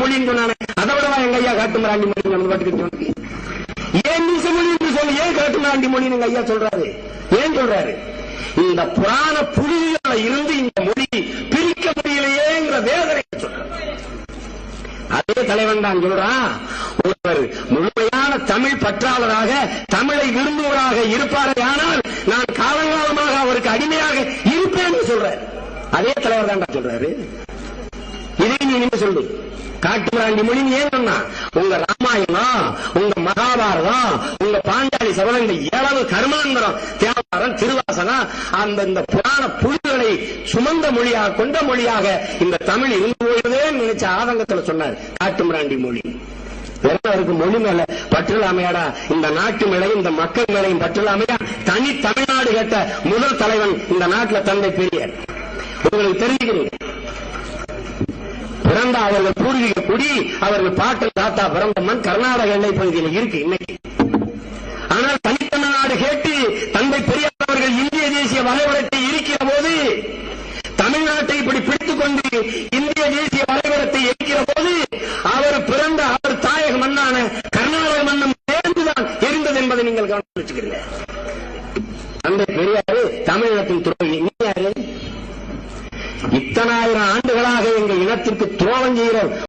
மொழின்னு சொன்னானே. அதை விடவா எங்க ஐயா காட்டுமிராண்டி மொழி நம்ம பாட்டுக்கு சொன்னது ஏன் நீச மொழி சொல்லி ஏன் காட்டுமிராண்டி மொழின்னு ஐயா சொல்றாரு? ஏன் சொல்றாரு? இந்த புராண புலிகளை இருந்து இந்த மொழி பிரிக்க முடியலையேங்கிற வேதனை சொல்றாரு. அதே தலைவன் தான் சொல்றான் ஒருவர் முழுமையான தமிழ் பற்றாளராக தமிழை விரும்புவராக இருப்பாரே ஆனால் நான் காலங்காலமாக அவருக்கு அடிமையாக இருப்பேன் சொல்றேன் அதே தலைவர் தான் சொல்றாரு. நீ என்ன சொல்லு? காட்டுமிராண்டி மொழி ஏன் சொன்னா? உங்க ராமாயணம் உங்க மகாபாரதம் உங்க பாஞ்சாலி சபதம் இந்த ஏழவு கர்மாந்திரம் தேவாரம் திருவாசனம் அந்த இந்த புராண புலிகளை சுமந்த மொழியாக கொண்ட மொழியாக இந்த தமிழ் இருந்து போயதே நினைச்ச ஆதங்கத்துல சொன்னார் காட்டுமிராண்டி மொழி. அவருக்கு மொழி மேல பற்றலாமையாடா இந்த நாட்டு மேலையும் இந்த மக்கள் மேலையும் பற்றலாமையா தனி தமிழ்நாடு கேட்ட முதல் தலைவன் இந்த நாட்டுல தந்தை பெரியார். உங்களுக்கு தெரிஞ்சுக்கிறீங்க. பிறந்த அவர்கள் பூர்வீக குடி அவர்கள் பாட்டு தாத்தா பிறந்த மண் கர்நாடக எல்லை பகுதியில் இருக்கு இன்னைக்கு. ஆனால் தனித்தமிழ்நாடு கேட்டு தந்தை பெரியார் அவர்கள் இந்திய தேசிய வரைபடத்தை இருக்கிற போது தமிழ்நாட்டை இப்படி பிடித்துக் கொண்டு இந்திய தேசிய வரைபடத்தை எரிக்கிற போது அவர் பிறந்த அவர் தாயக மண்ணான கர்நாடக மன்னம் சேர்ந்துதான் எரிந்தது என்பதை நீங்கள் கவனித்து வச்சுக்கிறீங்க தந்தை பெரியாரு தமிழகத்தின் துறை நீ யாரு? இத்தனாயிரம் ஆண்டுகளாக எங்கள் இனத்திற்கு துரோகம் செய்கிற